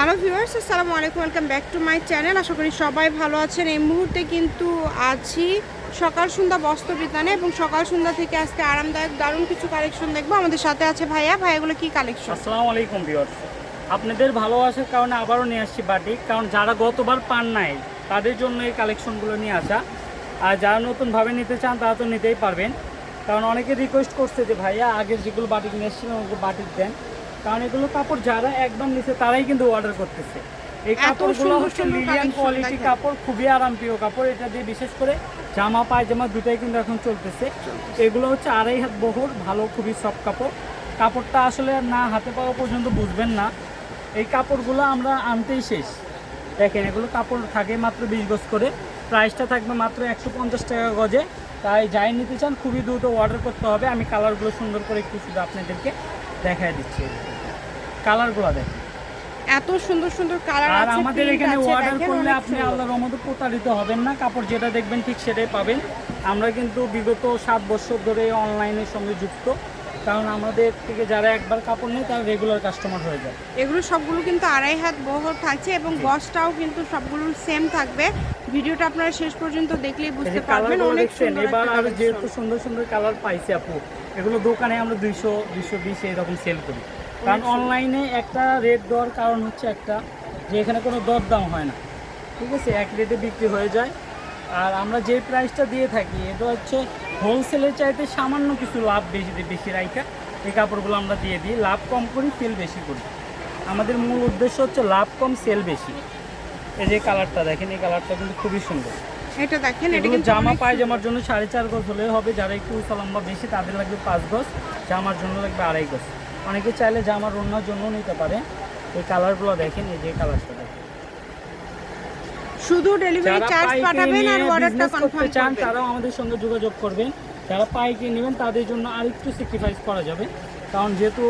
Hello viewers, আসসালামু আলাইকুম, welcome back to my channel. আশা করি সবাই ভালো আছেন। এই মুহূর্তে কিন্তু আছি সকাল সন্ধ্যা বস্ত্র বিতানে এবং সকাল সন্ধ্যা থেকে আজকে আরামদায়ক দারুণ কিছু কালেকশন দেখব। আমাদের সাথে আছে ভাইয়া। ভাইয়াগুলো কি কালেকশন আসসালামু আলাইকুম ভিউয়ার্স। আপনাদের ভালোবাসার কারণে আবারও নিয়ে আসছি বাটিক কারণ যারা গতবার পান নাই, তাদের জন্য এই কালেকশনগুলো নিয়ে আসা। আর যারা নতুনভাবে নিতে চান, তারা তো নিতেই পারবেন। কারণ অনেকে রিকোয়েস্ট করছে যে, ভাইয়া আগের যেগুলো বাটিক নিয়ে এসেছিলেন ওগুলো বাটিক দেন। কারণ এগুলো কাপড় যারা একদম নিচে তারাই কিন্তু অর্ডার করতেছে। এই কাপড়গুলো হচ্ছে collection কোয়ালিটি কাপড় খুবই আরামপ্রিয় কাপড়। এটা দিয়ে বিশেষ করে জামা পায়জামা দুটাই কিন্তু এখন চলতেছে। এগুলো হচ্ছে আড়াই হাত বহর ভালো খুবই সফট কাপড়। কাপড়টা আসলে না হাতে পাওয়া পর্যন্ত বুঝবেন না। এই কাপড়গুলো আমরা আনতেই শেষ। দেখেন এগুলো কাপড় থাকে মাত্র বিশ গজ করে। প্রাইসটা থাকবে মাত্র একশো পঞ্চাশ টাকা গজে। তাই যাই নিতে চান খুবই দ্রুত অর্ডার করতে হবে। আমি কালারগুলো সুন্দর করে একটু শুধু আপনাদেরকে দেখায় দিচ্ছি কালারগুলো দেখেন। এত সুন্দর সুন্দর কালার আর আমাদের এখানে অর্ডার করলে আপনি আল্লাহর রহমতে প্রতারিত হবেন না কাপড় যেটা দেখবেন ঠিক সেটাই পাবেন। আমরা কিন্তু বিগত সাত বছর ধরে অনলাইনের সঙ্গে যুক্ত কারণ আমাদের থেকে যারা একবার কাপড় নেয় তারা রেগুলার কাস্টমার হয়ে যায়। এগুলো সবগুলো কিন্তু আড়াই হাত বহর থাকছে এবং গসটাও কিন্তু সবগুলো সেম থাকবে। ভিডিওটা আপনারা শেষ পর্যন্ত দেখলেই বুঝতে পারবেন অনেক সুন্দর এবার আর যেহেতু সুন্দর সুন্দর কালার পাইছি আপু এগুলো দোকানে আমরা দুইশো দুইশো বিশ এরকম সেল করি। কারণ অনলাইনে একটা রেট দেওয়ার কারণ হচ্ছে একটা যে এখানে কোনো দর দাম হয় না। ঠিক আছে? এক রেটে বিক্রি হয়ে যায়। আর আমরা যে প্রাইসটা দিয়ে থাকি এটা হচ্ছে হোলসেলের চাইতে সামান্য কিছু লাভ বেশি বেশি রাইখা। এই কাপড়গুলো আমরা দিয়ে দিই। লাভ কম করি সেল বেশি করি। আমাদের মূল উদ্দেশ্য হচ্ছে লাভ কম সেল বেশি। এই যে কালারটা দেখেন এই কালারটা কিন্তু খুবই সুন্দর। এটা দেখেন এটা কিন্তু জামা পায়জামার জন্য সাড়ে চার গজ হলে হবে যারা একটু উঁচা লম্বা বেশি তাদের লাগবে পাঁচ গজ জামার জন্য লাগবে আড়াই গজ। অনেকে চাইলে জামার অন্যার জন্য নিতে পারে। এই কালারগুলো দেখেন এই যে কালারটা দেখেন। শুধু ডেলিভারি চার্জ পাঠাবেন আর অর্ডারটা কনফার্ম চান তারাও আমাদের সঙ্গে যোগাযোগ করবেন। যারা পাইকারি নেবেন তাদের জন্য আরেকটু স্যাক্রিফাইস করা যাবে। কারণ যেহেতু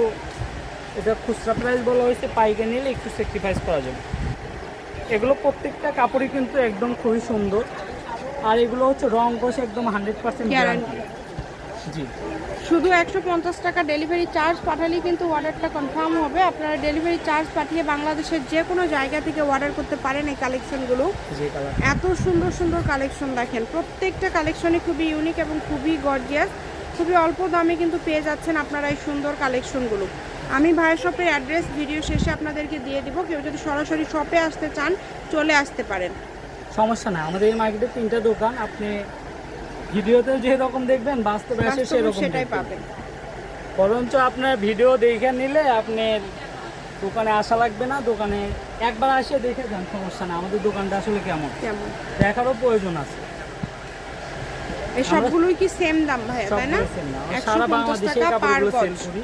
এটা খুচরা প্রাইস বলা হয়েছে পাইকারি নিলে একটু স্যাক্রিফাইস করা যাবে। এগুলো প্রত্যেকটা কাপড়ই কিন্তু একদম খুবই সুন্দর। আর এগুলো হচ্ছে রং কষে একদম হান্ড্রেড পার্সেন্ট Guarantee। জি। শুধু একশো পঞ্চাশ টাকা ডেলিভারি চার্জ পাঠালেই কিন্তু অর্ডারটা কনফার্ম হবে। আপনারা ডেলিভারি চার্জ পাঠিয়ে বাংলাদেশের যে কোনো জায়গা থেকে অর্ডার করতে পারেন এই কালেকশনগুলো এত সুন্দর সুন্দর কালেকশন দেখেন। প্রত্যেকটা কালেকশনই খুবই ইউনিক এবং খুবই গর্জিয়াস খুবই অল্প দামে কিন্তু পেয়ে যাচ্ছেন আপনারা এই সুন্দর কালেকশনগুলো আমি ভাইয়ের শপের অ্যাড্রেস ভিডিও শেষে আপনাদেরকে দিয়ে দিব কেউ যদি সরাসরি শপে আসতে চান চলে আসতে পারেন। সমস্যা না আমাদের এই মার্কেটে তিনটা দোকান আপনি ভিডিওতে যে রকম দেখবেন বাস্তবে এসে সেরকম সেটাই পাবেন। বরঞ্চ আপনার ভিডিও দেখে নিলে আপনার দোকানে আসা লাগবে না দোকানে একবার আসে দেখে যান সমস্যা না আমাদের দোকানটা আসলে কেমন? কেমন? দেখারও প্রয়োজন আছে। এই সবগুলোই কি সেম দাম ভাইয়া তাই না? সারা বাংলাদেশে কাপড়গুলো সেল করি।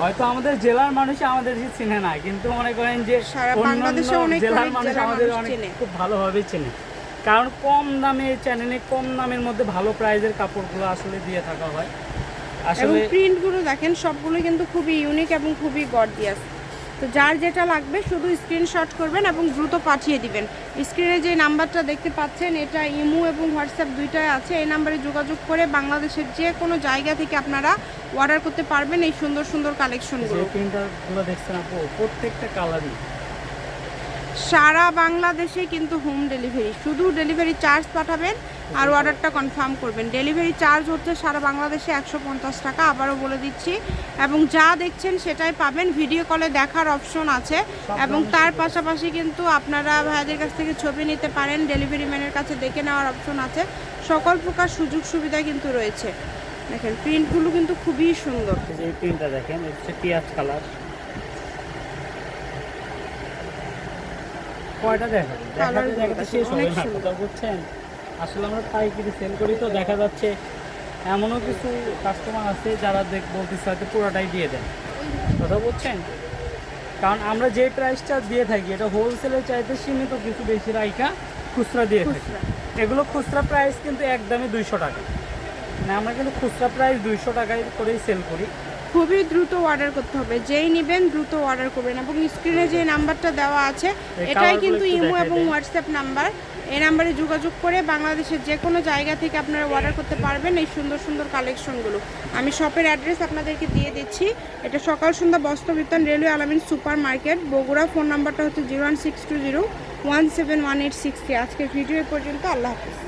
হয়তো আমাদের জেলার মানুষ আমাদের চিনে না কিন্তু মনে করেন যে বাংলাদেশে অনেক জেলার মানুষ আমাদের অনেক খুব ভালোভাবে চেনে। কারণ কম দামে চ্যানেলে কম দামের মধ্যে ভালো প্রাইজের কাপড়গুলো আসলে দিয়ে থাকা হয়। আসলে প্রিন্টগুলো দেখেন সবগুলো কিন্তু খুবই ইউনিক এবং খুবই গর্জিয়াস তো যার যেটা লাগবে শুধু স্ক্রিনশট করবেন এবং দ্রুত পাঠিয়ে দিবেন। স্ক্রিনে যে নাম্বারটা দেখতে পাচ্ছেন এটা ইমো এবং হোয়াটসঅ্যাপ দুইটাই আছে। এই নাম্বারে যোগাযোগ করে বাংলাদেশের যে কোনো জায়গা থেকে আপনারা অর্ডার করতে পারবেন এই সুন্দর সুন্দর কালেকশনগুলো প্রিন্টারগুলো দেখছেন আপু প্রত্যেকটা কালারই সারা বাংলাদেশে কিন্তু হোম ডেলিভারি শুধু ডেলিভারি চার্জ পাঠাবেন আর অর্ডারটা কনফার্ম করবেন। ডেলিভারি চার্জ হচ্ছে সারা বাংলাদেশে একশো পঞ্চাশ টাকা, আবারও বলে দিচ্ছি। এবং যা দেখছেন সেটাই পাবেন। ভিডিও কলে দেখার অপশন আছে। এবং তার পাশাপাশি কিন্তু আপনারা ভাইয়াদের কাছ থেকে ছবি নিতে পারেন। ডেলিভারি ম্যানের কাছে দেখে নেওয়ার অপশন আছে। সকল প্রকার সুযোগ সুবিধা কিন্তু রয়েছে। দেখেন প্রিন্টগুলো কিন্তু খুবই সুন্দর। এই প্রিন্টটা দেখেন হচ্ছে পেঁয়াজ কালার। কয়টা দেখাতে দেখাতে শেষ হবে না। কথা বুঝছেন? আসলে আমরা পাইকারি সেল করি তো দেখা যাচ্ছে এমনও কিছু কাস্টমার আছে যারা দেখ বলতেছে হয়তো পুরোটাই দিয়ে দেন। কথা বুঝছেন? কারণ আমরা যে প্রাইসটা দিয়ে থাকি এটা হোলসেলের চাইতে সীমিত কিছু বেশি রাইকা খুচরা দিয়ে থাকি। এগুলো খুচরা প্রাইস কিন্তু একদমই দুইশো টাকা। মানে আমরা কিন্তু খুচরা প্রাইস দুইশো টাকায় করেই সেল করি। খুবই দ্রুত অর্ডার করতে হবে। যেই নেবেন দ্রুত অর্ডার করবেন এবং স্ক্রিনে যে নাম্বারটা দেওয়া আছে এটাই কিন্তু ইমো এবং হোয়াটসঅ্যাপ নাম্বার এই নাম্বারে যোগাযোগ করে বাংলাদেশের যে কোনো জায়গা থেকে আপনারা অর্ডার করতে পারবেন এই সুন্দর সুন্দর কালেকশনগুলো আমি শপের অ্যাড্রেস আপনাদেরকে দিয়ে দিচ্ছি। এটা সকাল সন্ধ্যা বস্ত্র বিতান railway Alamin supermarket Bogura phone নাম্বারটা হচ্ছে zero one six two zero one seven one eight six three আজকের ভিডিও পর্যন্ত আল্লাহ হাফিজ।